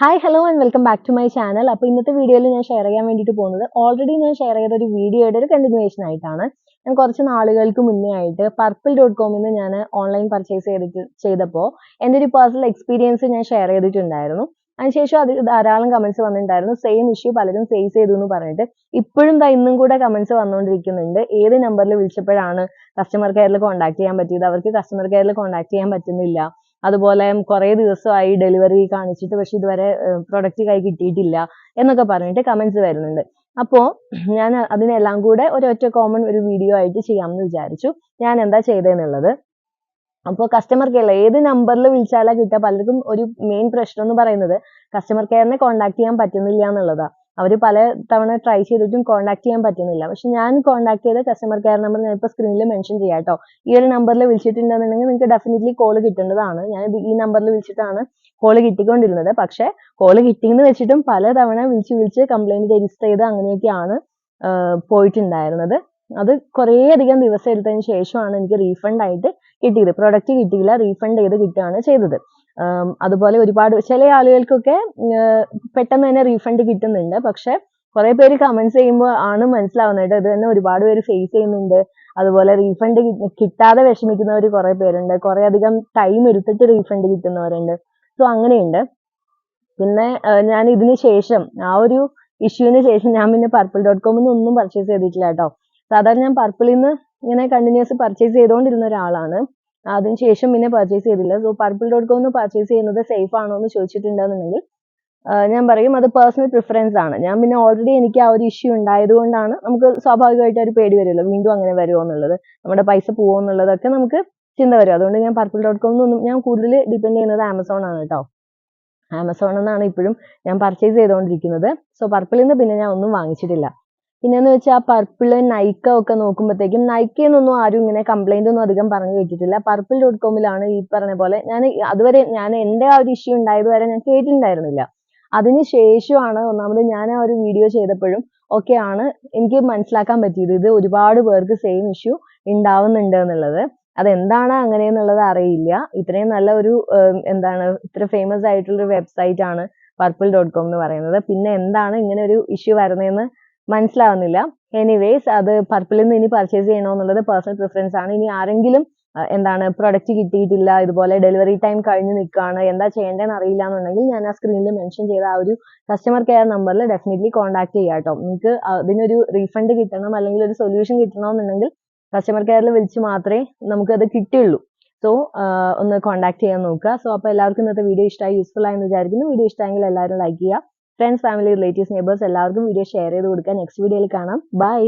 Hi hello and welcome back to my channel അപ്പോൾ ഇന്നത്തെ വീഡിയോയിൽ ഞാൻ ഷെയർ ചെയ്യാൻ വേണ്ടിയിട്ട് പോകുന്നത് ഓൾറെഡി ഞാൻ ഷെയർ ചെയ്ത ഒരു വീഡിയോയുടെ ഒരു കണ്ടിന്യൂവേഷൻ ആയിട്ടാണ്. ഞാൻ കുറച്ച് നാളുകൾക്ക് മുന്നേ ആയിട്ട് പർപ്പിൾ ഡോട്ട് കോമിൽ നിന്ന് ഞാൻ ഓൺലൈൻ പർച്ചേസ് ചെയ്തിട്ട് ചെയ്തപ്പോൾ എന്റെ ഒരു പേഴ്സണൽ എക്സ്പീരിയൻസ് ഞാൻ ഷെയർ ചെയ്തിട്ടുണ്ടായിരുന്നു. അതിനുശേഷം അത് ധാരാളം കമന്റ്സ് വന്നിട്ടുണ്ടായിരുന്നു. സെയിം ഇഷ്യൂ പലരും ഫേസ് ചെയ്തു എന്ന് പറഞ്ഞിട്ട്. ഇപ്പോഴും ദാ ഇന്നും കൂടെ കമൻസ് വന്നുകൊണ്ടിരിക്കുന്നുണ്ട് ഏത് നമ്പറിൽ വിളിച്ചപ്പോഴാണ് കസ്റ്റമർ കെയറിൽ കോൺടാക്ട് ചെയ്യാൻ പറ്റിയത്? അവർക്ക് കസ്റ്റമർ കെയറിൽ കോൺടാക്ട് ചെയ്യാൻ പറ്റുന്നില്ല. അതുപോലെ കുറേ ദിവസമായി ഡെലിവറി കാണിച്ചിട്ട് പക്ഷെ ഇതുവരെ പ്രൊഡക്റ്റ് കൈ കിട്ടിയിട്ടില്ല എന്നൊക്കെ പറഞ്ഞിട്ട് കമൻസ് വരുന്നുണ്ട്. അപ്പോൾ ഞാൻ അതിനെല്ലാം കൂടെ ഒരൊറ്റ കോമൺ ഒരു വീഡിയോ ആയിട്ട് ചെയ്യാമെന്ന് വിചാരിച്ചു. ഞാൻ എന്താ ചെയ്തതെന്നുള്ളത് അപ്പോൾ കസ്റ്റമർ കെയർ ഏത് നമ്പറിൽ വിളിച്ചാലാ കിട്ടുക? പലർക്കും ഒരു മെയിൻ പ്രശ്നം എന്ന് പറയുന്നത് കസ്റ്റമർ കെയറിനെ കോൺടാക്ട് ചെയ്യാൻ പറ്റുന്നില്ല എന്നുള്ളതാണ് അവർ പല തവണ ട്രൈ ചെയ്തിട്ടും കോൺടാക്ട് ചെയ്യാൻ പറ്റുന്നില്ല. പക്ഷെ ഞാൻ കോൺടാക്ട് ചെയ്ത കസ്റ്റമർ കെയർ നമ്പർ ഞാൻ ഇപ്പോൾ സ്ക്രീനിൽ മെൻഷൻ ചെയ്യാം കേട്ടോ ഈ ഒരു നമ്പറിൽ വിളിച്ചിട്ടുണ്ടെന്നുണ്ടെങ്കിൽ നിങ്ങൾക്ക് ഡെഫിനറ്റ്ലി കോൾ കിട്ടേണ്ടതാണ്. ഞാൻ ഈ നമ്പറിൽ വിളിച്ചിട്ടാണ് കോൾ കിട്ടിക്കൊണ്ടിരുന്നത്. പക്ഷെ കോൾ കിട്ടിയെന്ന് വെച്ചിട്ടും പല തവണ വിളിച്ച് വിളിച്ച് കംപ്ലൈന്റ് രജിസ്റ്റർ ചെയ്ത് അങ്ങനെയൊക്കെയാണ് പോയിട്ടുണ്ടായിരുന്നത്. അത് കുറേ അധികം ദിവസം എടുത്തതിന് ശേഷമാണ് എനിക്ക് റീഫണ്ട് ആയിട്ട് കിട്ടിയത്. പ്രൊഡക്റ്റ് കിട്ടിയില്ല റീഫണ്ട് ചെയ്ത് കിട്ടുകയാണ് ചെയ്തത്. അതുപോലെ ഒരുപാട് ചില ആളുകൾക്കൊക്കെ പെട്ടെന്ന് തന്നെ റീഫണ്ട് കിട്ടുന്നുണ്ട്. പക്ഷെ കുറെ പേര് കമന്റ്സ് ചെയ്യുമ്പോൾ ആണ് മനസ്സിലാവുന്നത് ഇത് തന്നെ ഒരുപാട് പേര് ഫേസ് ചെയ്യുന്നുണ്ട്. അതുപോലെ റീഫണ്ട് കിട്ടാതെ വിഷമിക്കുന്നവർ കുറെ പേരുണ്ട്. കുറെ അധികം ടൈം എടുത്തിട്ട് റീഫണ്ട് കിട്ടുന്നവരുണ്ട്. സോ അങ്ങനെയുണ്ട്. പിന്നെ ഞാൻ ഇതിന് ശേഷം ആ ഒരു ഇഷ്യൂവിന് ശേഷം ഞാൻ പിന്നെ പർപ്പിൾ ഡോട്ട് കോമിൽ നിന്ന് ഒന്നും പർച്ചേസ് ചെയ്തിട്ടില്ല കേട്ടോ. സാധാരണ ഞാൻ പർപ്പിളിൽ നിന്ന് ഇങ്ങനെ കണ്ടിന്യൂസ് പർച്ചേസ് ചെയ്തുകൊണ്ടിരുന്ന ഒരാളാണ്. അതിനുശേഷം പിന്നെ പർച്ചേസ് ചെയ്തില്ല. സോ പർപ്പിൾ ഡോട്ട് കോമിൽ പർച്ചേസ് ചെയ്യുന്നത് സേഫ് ആണോ എന്ന് ചോദിച്ചിട്ടുണ്ടെന്നുണ്ടെങ്കിൽ ഞാൻ പറയും അത് പേഴ്സണൽ പ്രിഫറൻസ് ആണ്. ഞാൻ പിന്നെ ഓൾറെഡി എനിക്ക് ആ ഒരു ഇഷ്യൂ ഉണ്ടായതുകൊണ്ടാണ് നമുക്ക് സ്വാഭാവികമായിട്ട് ഒരു പേടി വരുമല്ലോ വീണ്ടും അങ്ങനെ വരുമോ എന്നുള്ളത്. നമ്മുടെ പൈസ പോവോ എന്നുള്ളതൊക്കെ നമുക്ക് ചിന്ത വരും. അതുകൊണ്ട് ഞാൻ പർപ്പിൾ ഡോട്ട് കോമിൽ നിന്നും ഞാൻ കൂടുതൽ ഡിപ്പെൻഡ് ചെയ്യുന്നത് ആമസോൺ ആണ് കേട്ടോ. ആമസോണിൽ നിന്നാണ് ഇപ്പോഴും ഞാൻ പർച്ചേസ് ചെയ്തുകൊണ്ടിരിക്കുന്നത്. സോ പർപ്പിളിൽ നിന്ന് പിന്നെ ഞാൻ ഒന്നും വാങ്ങിച്ചിട്ടില്ല. പിന്നെന്ന് വെച്ചാൽ ആ പർപ്പിൾ നൈക്ക ഒക്കെ നോക്കുമ്പോഴത്തേക്കും നൈക്കയെന്നൊന്നും ആരും ഇങ്ങനെ കംപ്ലൈന്റ് ഒന്നും അധികം പറഞ്ഞു കേട്ടിട്ടില്ല. പർപ്പിൾ ഡോട്ട് കോമിലാണ് ഈ പറഞ്ഞ പോലെ ഞാൻ അതുവരെ ഞാൻ എന്റെ ആ ഒരു ഇഷ്യൂ ഉണ്ടായത് വരെ ഞാൻ കേട്ടിട്ടുണ്ടായിരുന്നില്ല. അതിന് ശേഷമാണ് ഒന്നാമത് ഞാൻ ആ ഒരു വീഡിയോ ചെയ്തപ്പോഴും ഒക്കെയാണ് എനിക്ക് മനസ്സിലാക്കാൻ പറ്റിയത് ഇത് ഒരുപാട് പേർക്ക് സെയിം ഇഷ്യൂ ഉണ്ടാവുന്നുണ്ട് എന്നുള്ളത്. അതെന്താണ് അങ്ങനെ എന്നുള്ളത് അറിയില്ല. ഇത്രയും നല്ല ഒരു എന്താണ് ഇത്ര ഫേമസ് ആയിട്ടുള്ള ഒരു വെബ്സൈറ്റ് ആണ് പർപ്പിൾ ഡോട്ട് കോം എന്ന് പറയുന്നത്. പിന്നെ എന്താണ് ഇങ്ങനെ ഒരു ഇഷ്യൂ വരുന്നതെന്ന് മനസ്സിലാവുന്നില്ല. എനിവേസ് അത് പർപ്പിളിൽ നിന്ന് ഇനി പർച്ചേസ് ചെയ്യണമെന്നുള്ളത് പേഴ്സണൽ പ്രിഫറൻസ് ആണ്. ഇനി ആരെങ്കിലും എന്താണ് പ്രൊഡക്റ്റ് കിട്ടിയിട്ടില്ല ഇതുപോലെ ഡെലിവറി ടൈം കഴിഞ്ഞ് നിൽക്കുകയാണ് എന്താ ചെയ്യേണ്ടതെന്ന് അറിയില്ല എന്നുണ്ടെങ്കിൽ ഞാൻ ആ സ്ക്രീനിൽ മെൻഷൻ ചെയ്ത ആ ഒരു കസ്റ്റമർ കെയർ നമ്പറിൽ ഡെഫിനറ്റ്ലി കോൺടാക്ട് ചെയ്യാം കേട്ടോ. നിങ്ങൾക്ക് അതിനൊരു റീഫണ്ട് കിട്ടണം അല്ലെങ്കിൽ ഒരു സൊല്യൂഷൻ കിട്ടണമെന്നുണ്ടെങ്കിൽ കസ്റ്റമർ കെയറിൽ വിളിച്ച് മാത്രമേ നമുക്ക് അത് കിട്ടുള്ളൂ സോ ഒന്ന് കോൺടാക്ട് ചെയ്യാൻ നോക്കുക. സോ അപ്പോൾ എല്ലാവർക്കും ഇന്നത്തെ വീഡിയോ ഇഷ്ടമായി യൂസ്ഫുൾ ആയെന്ന് വിചാരിക്കുന്നു. വീഡിയോ ഇഷ്ടമെങ്കിൽ എല്ലാവരും ലൈക്ക് ചെയ്യുക. ഫ്രണ്ട്സ് ഫാമിലി റിലേറ്റീവ്സ് നെയ്ബേഴ്സ് എല്ലാവർക്കും വീഡിയോ ഷെയർ ചെയ്ത് കൊടുക്കുക. നെക്സ്റ്റ് വീഡിയോയിൽ കാണാം. ബൈ